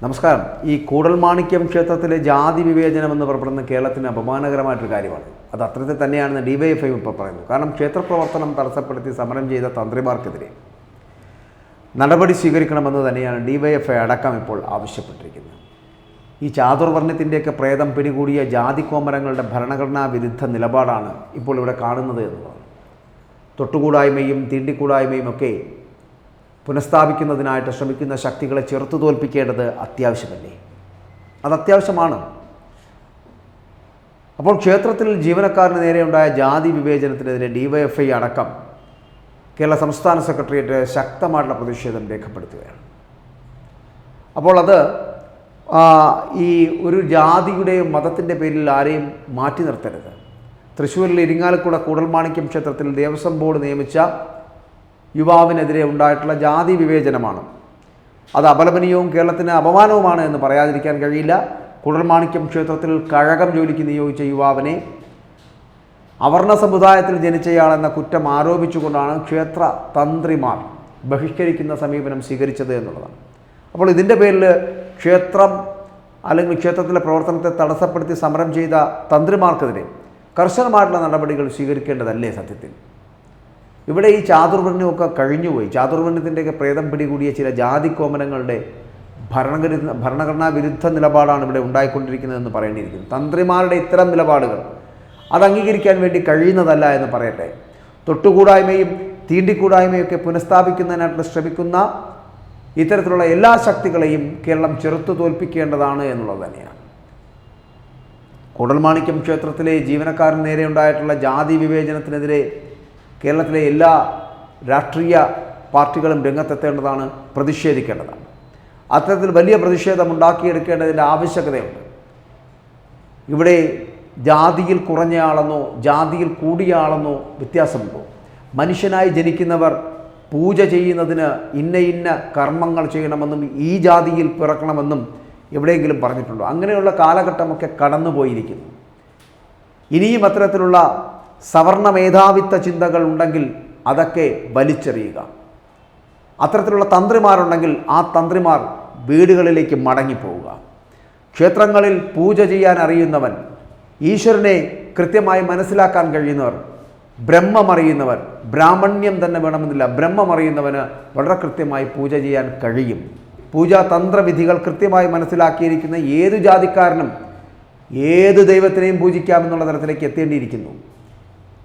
നമസ്കാരം. ഈ കൂടൽമാണിക്യം ക്ഷേത്രത്തിലെ ജാതി വിവേചനം എന്ന് പറയപ്പെടുന്ന കേരളത്തിന് അപമാനകരമായിട്ടൊരു കാര്യമാണ്. അത് അത്രത്തിൽ തന്നെയാണെന്ന് ഡിവൈഎഫ്ഐ ഇപ്പോൾ പറയുന്നു. കാരണം ക്ഷേത്രപ്രവർത്തനം തടസ്സപ്പെടുത്തി സമരം ചെയ്ത തന്ത്രിമാർക്കെതിരെ നടപടി സ്വീകരിക്കണമെന്ന് തന്നെയാണ് ഡിവൈഎഫ്ഐ അടക്കം ഇപ്പോൾ ആവശ്യപ്പെട്ടിരിക്കുന്നത്. ഈ ചാതുർവർണത്തിന്റെയൊക്കെ പ്രേതം പിടികൂടിയ ജാതി കോമരങ്ങളുടെ ഭരണഘടനാ വിരുദ്ധ നിലപാടാണ് ഇപ്പോൾ ഇവിടെ കാണുന്നത് എന്നുള്ളത്. തൊട്ടുകൂടായ്മയും തീണ്ടിക്കൂടായ്മയും ഒക്കെ പുനഃസ്ഥാപിക്കുന്നതിനായിട്ട് ശ്രമിക്കുന്ന ശക്തികളെ ചെറുത്തു തോൽപ്പിക്കേണ്ടത് അത്യാവശ്യമല്ലേ? അത് അത്യാവശ്യമാണ്. അപ്പോൾ ക്ഷേത്രത്തിൽ ജീവനക്കാരന് നേരെയുണ്ടായ ജാതി വിവേചനത്തിനെതിരെ ഡിവൈഎഫ്ഐ അടക്കം കേരള സംസ്ഥാന സെക്രട്ടേറിയറ്റ് ശക്തമായിട്ടുള്ള പ്രതിഷേധം രേഖപ്പെടുത്തുകയാണ്. അപ്പോൾ അത് ഈ ഒരു ജാതിയുടെയും മതത്തിന്റെ പേരിൽ ആരെയും മാറ്റി നിർത്തരുത്. തൃശ്ശൂരിലെ ഇരിങ്ങാലക്കുട കൂടൽമാണിക്യം ക്ഷേത്രത്തിൽ ദേവസ്വം ബോർഡ് നിയമിച്ച യുവാവിനെതിരെ ഉണ്ടായിട്ടുള്ള ജാതി വിവേചനമാണ്. അത് അപലപനീയവും കേരളത്തിന് അപമാനവുമാണ് എന്ന് പറയാതിരിക്കാൻ കഴിയില്ല. കുടൽമാണിക്യം ക്ഷേത്രത്തിൽ കഴകം ജോലിക്ക് നിയോഗിച്ച യുവാവിനെ അവർണ സമുദായത്തിൽ ജനിച്ചയാളെന്ന കുറ്റം ആരോപിച്ചുകൊണ്ടാണ് ക്ഷേത്ര തന്ത്രിമാർ ബഹിഷ്കരിക്കുന്ന സമീപനം സ്വീകരിച്ചത് എന്നുള്ളതാണ്. അപ്പോൾ ഇതിന്റെ പേരിൽ ക്ഷേത്രം അല്ലെങ്കിൽ ക്ഷേത്രത്തിലെ പ്രവർത്തനത്തെ തടസ്സപ്പെടുത്തി സമരം ചെയ്ത തന്ത്രിമാർക്കെതിരെ കർശനമായിട്ടുള്ള നടപടികൾ സ്വീകരിക്കേണ്ടതല്ലേ സത്യത്തിൽ? ഇവിടെ ഈ ചാതുർവർണമൊക്കെ കഴിഞ്ഞുപോയി. ചാതുർവർണത്തിന്റെയൊക്കെ പ്രേതം പിടികൂടിയ ചില ജാതി കോമനങ്ങളുടെ ഭരണഘടന ഭരണഘടനാ വിരുദ്ധ നിലപാടാണ് ഇവിടെ ഉണ്ടായിക്കൊണ്ടിരിക്കുന്നതെന്ന് പറയേണ്ടിയിരിക്കുന്നു. തന്ത്രിമാരുടെ ഇത്തരം നിലപാടുകൾ അത് അംഗീകരിക്കാൻ വേണ്ടി കഴിയുന്നതല്ല എന്ന് പറയട്ടെ. തൊട്ടുകൂടായ്മയും തീണ്ടിക്കൂടായ്മയൊക്കെ പുനഃസ്ഥാപിക്കുന്നതിനായിട്ട് ശ്രമിക്കുന്ന ഇത്തരത്തിലുള്ള എല്ലാ ശക്തികളെയും കേരളം ചെറുത്തു തോൽപ്പിക്കേണ്ടതാണ് എന്നുള്ളത് തന്നെയാണ്. കൂടൽമാണിക്യം ക്ഷേത്രത്തിലെ ജീവനക്കാരൻ നേരെ ഉണ്ടായിട്ടുള്ള ജാതി വിവേചനത്തിനെതിരെ കേരളത്തിലെ എല്ലാ രാഷ്ട്രീയ പാർട്ടികളും രംഗത്തെത്തേണ്ടതാണ് പ്രതിഷേധിക്കേണ്ടതാണ്. അത്തരത്തിൽ വലിയ പ്രതിഷേധം ഉണ്ടാക്കിയെടുക്കേണ്ടതിന്റെ ആവശ്യകതയുണ്ട്. ഇവിടെ ജാതിയിൽ കുറഞ്ഞയാളെന്നോ ജാതിയിൽ കൂടിയയാളെന്നോ വ്യത്യാസമുണ്ടോ. മനുഷ്യനായി ജനിക്കുന്നവർ പൂജ ചെയ്യുന്നതിന് ഇന്ന ഇന്ന കർമ്മങ്ങൾ ചെയ്യണമെന്നും ഈ ജാതിയിൽ പിറക്കണമെന്നും എവിടെയെങ്കിലും പറഞ്ഞിട്ടുണ്ടോ? അങ്ങനെയുള്ള കാലഘട്ടമൊക്കെ കടന്നുപോയിരിക്കുന്നു. ഇനിയും അത്തരത്തിലുള്ള സവർണ മേധാവിത്വ ചിന്തകൾ ഉണ്ടെങ്കിൽ അതൊക്കെ വലിച്ചെറിയുക. അത്തരത്തിലുള്ള തന്ത്രിമാരുണ്ടെങ്കിൽ ആ തന്ത്രിമാർ വീടുകളിലേക്ക് മടങ്ങിപ്പോവുക. ക്ഷേത്രങ്ങളിൽ പൂജ ചെയ്യാൻ അറിയുന്നവൻ ഈശ്വരനെ കൃത്യമായി മനസ്സിലാക്കാൻ കഴിയുന്നവർ ബ്രഹ്മമറിയുന്നവർ ബ്രാഹ്മണ്യം തന്നെ വേണമെന്നില്ല ബ്രഹ്മമറിയുന്നവന് വളരെ കൃത്യമായി പൂജ ചെയ്യാൻ കഴിയും. പൂജാ തന്ത്രവിധികൾ കൃത്യമായി മനസ്സിലാക്കിയിരിക്കുന്ന ഏതു ജാതിക്കാരനും ഏത് ദൈവത്തിനെയും പൂജിക്കാമെന്നുള്ള തരത്തിലേക്ക് എത്തേണ്ടിയിരിക്കുന്നു.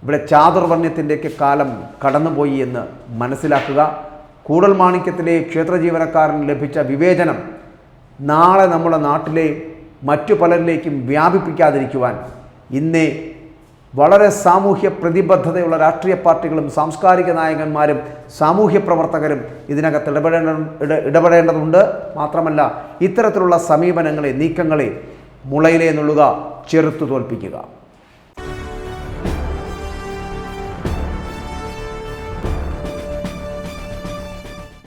ഇവിടെ ചാതുർവർണയത്തിന്റെയൊക്കെ കാലം കടന്നുപോയി എന്ന് മനസ്സിലാക്കുക. കൂടൽ മാണിക്യത്തിലെ ക്ഷേത്ര ജീവനക്കാരന് ലഭിച്ച വിവേചനം നാളെ നമ്മുടെ നാട്ടിലെ മറ്റു പലരിലേക്കും വ്യാപിപ്പിക്കാതിരിക്കുവാൻ ഇന്നേ വളരെ സാമൂഹ്യ പ്രതിബദ്ധതയുള്ള രാഷ്ട്രീയ പാർട്ടികളും സാംസ്കാരിക നായകന്മാരും സാമൂഹ്യ പ്രവർത്തകരും ഇതിനകത്ത് ഇടപെടേണ്ട ഇടപെടേണ്ടതുണ്ട്. മാത്രമല്ല ഇത്തരത്തിലുള്ള സമീപനങ്ങളെ നീക്കങ്ങളെ മുളയിലേ നുള്ളുക ചെറുത്തു തോൽപ്പിക്കുക.